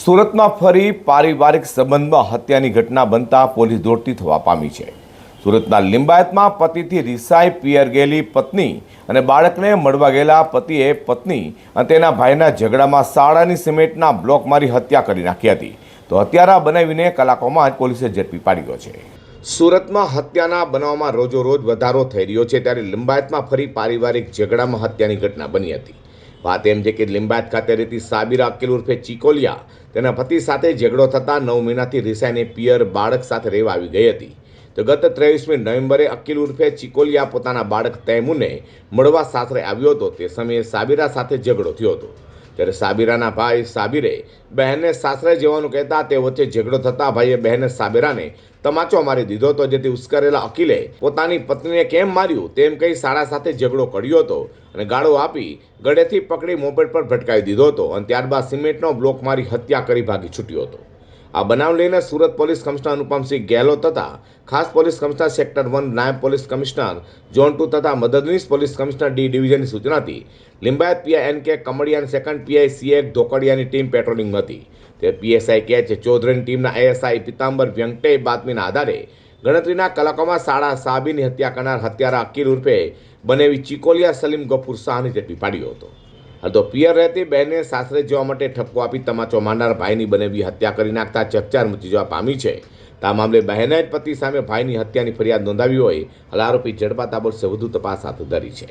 સુરતમાં ફરી પારિવારિક સંબંધમાં હત્યાની ઘટના બનતા પોલીસ દોડતી થવા પામી છે. સુરતના લિંબાયતમાં પતિથી રિસાઈ પિયર ગયેલી પત્ની અને બાળકને મળવા ગયેલા પતિએ પત્ની અને તેના ભાઈના ઝઘડામાં શાળાની સિમેન્ટના બ્લોક મારી હત્યા કરી નાખી હતી. તો હત્યારા બનાવીને કલાકોમાં પોલીસે ઝડપી પાડ્યો છે. સુરતમાં હત્યાના બનાવમાં રોજો રોજ વધારો થઈ રહ્યો છે, ત્યારે લિંબાયતમાં ફરી પારિવારિક ઝઘડામાં હત્યાની ઘટના બની હતી. વાત એમ છે કે લિંબાયત ખાતે રહેતી સાબિરા અકીલ ઉર્ફે ચિકોલિયા તેના પતિ સાથે ઝઘડો થતાં નવ મહિનાથી રિસાઈને પિયર બાળક સાથે રહેવા આવી ગઈ હતી. તો ગત ત્રેવીસમી નવેમ્બરે અકીલ ઉર્ફે ચિકોલિયા પોતાના બાળક તૈમુને મળવા સાસરે આવ્યો હતો. તે સમયે સાબિરા સાથે ઝઘડો થયો હતો. ત્યારે સાબિરાના ભાઈ સાબિરે બહેનને સાસરે જવાનું કહેતા તે વચ્ચે ઝઘડો થતા ભાઈએ બહેને સાબિરાને તમાચો મારી દીધો હતો, જેથી ઉશ્કેરેલા અકીલે પોતાની પત્નીને કેમ માર્યું તેમ કહી શાળા સાથે ઝઘડો કર્યો હતો અને ગાળો આપી ગળેથી પકડી મોપેડ પર ભટકાવી દીધો હતો અને ત્યારબાદ સિમેન્ટનો બ્લોક મારી હત્યા કરી ભાગી છૂટ્યો હતો. આ બનાવ લઈને સુરત પોલીસ કમિશનર અનુપમસિંહ ગેહલોત તથા ખાસ પોલીસ કમિશનર સેક્ટર વન નાયબ પોલીસ કમિશનર ઝોન ટુ તથા મદદનીશ પોલીસ કમિશનર ડી ડિવિઝનની સૂચનાથી Limbayat PI N K Kamadiya second PI સીએક ધોકડિયાની ટીમ પેટ્રોલિંગમાં હતી. તે પીએસઆઈ કે છે, ચૌધરીની ટીમના એએસઆઈ પિતાંબર વ્યંકટે બાતમીના આધારે ગણતરીના કલાકોમાં સાડા સાબીની હત્યા કરનાર હત્યારા અકીલ ઉર્ફે બનેવી ચિકોલિયા સલીમ ગફુર શાહની ઝડપી પાડ્યો હતો. તો પિયર રહેતી બહેને સાસરે જવા માટે ઠપકો આપી તમાચો માંડનાર ભાઈની બનેવી હત્યા કરી નાખતા ચકચાર મચી જવા પામી છે. તા મામલે બહેને જ પતિ સામે ભાઈની હત્યાની ફરિયાદ નોંધાવી હોય, હાલ આરોપી ઝડપાતા બોલશે, વધુ તપાસ હાથ ધરી છે.